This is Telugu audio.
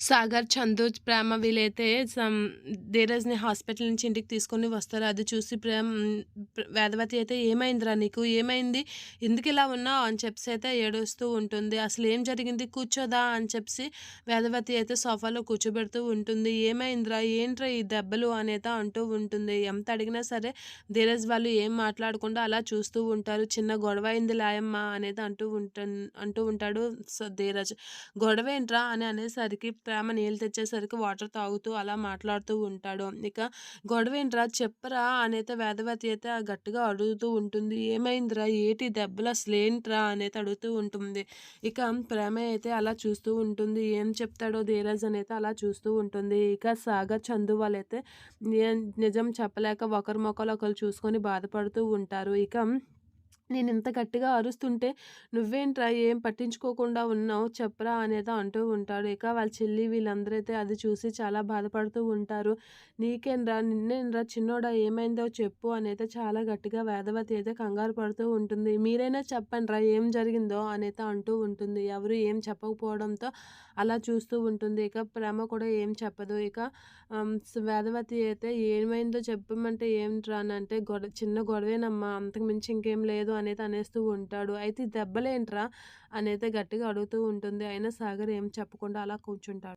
సాగర్, చందు, ప్రేమ వీళ్ళైతే సమ్ ధీరజ్‌ని హాస్పిటల్ నుంచి ఇంటికి తీసుకొని వస్తారు. అది చూసి ప్రేమ్ వేదవతి అయితే "ఏమైందిరా నీకు? ఏమైంది? ఎందుకు ఇలా ఉన్నావు?" అని చెప్పేసి అయితే ఏడుస్తూ ఉంటుంది. "అసలు ఏం జరిగింది? కూర్చోదా" అని చెప్పేసి వేదవతి అయితే సోఫాలో కూర్చోబెడుతూ ఉంటుంది. "ఏమైందిరా? ఏంట్రా ఈ దెబ్బలు?" అనేది అంటూ ఉంటుంది. ఎంత అడిగినా సరే ధీరజ్ వాళ్ళు ఏం మాట్లాడకుండా అలా చూస్తూ ఉంటారు. "చిన్న గొడవ అయింది లాయమ్మ" అనేది అంటూ ఉంట అంటూ ఉంటాడు సో గొడవ ఏంట్రా అని అనేసరికి ప్రేమ నీళ్ళు తెచ్చేసరికి వాటర్ తాగుతూ అలా మాట్లాడుతూ ఉంటాడు. ఇక "గొడవేంట్రా చెప్పరా" అనైతే వేదవతి అయితే గట్టిగా అడుగుతూ ఉంటుంది. "ఏమైందిరా? ఏటి దెబ్బలు అసలేంట్రా?" అనైతే అడుగుతూ ఉంటుంది. ఇక ప్రేమ అయితే అలా చూస్తూ ఉంటుంది. ఏం చెప్తాడో ధీరజ్ అనైతే అలా చూస్తూ ఉంటుంది. ఇక సాగర్, చందు వాళ్ళైతే నిజం చెప్పలేక ఒకరి మొక్కలు ఒకరు చూసుకొని బాధపడుతూ ఉంటారు. ఇక నేను ఇంత గట్టిగా అరుస్తుంటే నువ్వేంట్రా ఏం పట్టించుకోకుండా ఉన్నావు చెప్పరా అనేది అంటూ ఉంటాడు. ఇక వాళ్ళ చెల్లి వీళ్ళందరైతే అది చూసి చాలా బాధపడుతూ ఉంటారు. నీకేంరా నిన్నేనరా చిన్నోడా ఏమైందో చెప్పు అనైతే చాలా గట్టిగా వేదవతి అయితే కంగారు పడుతూ ఉంటుంది. మీరైనా చెప్పండిరా ఏం జరిగిందో అనైతే అంటూ ఉంటుంది. ఎవరు ఏం చెప్పకపోవడంతో అలా చూస్తూ ఉంటుంది. ఇక ప్రేమ కూడా ఏం చెప్పదు. ఇక వేదవతి అయితే ఏమైందో చెప్పమంటే ఏంట్రా అని అంటే గొడవ చిన్న గొడవేనమ్మా అంతకు మించి ఇంకేం లేదు అనేది అనేస్తూ ఉంటాడు. అయితే దెబ్బలేంట్రా అనైతే గట్టిగా అడుగుతూ ఉంటుంది. అయినా సాగర్ ఏం చెప్పకుండా అలా కూర్చుంటాడు.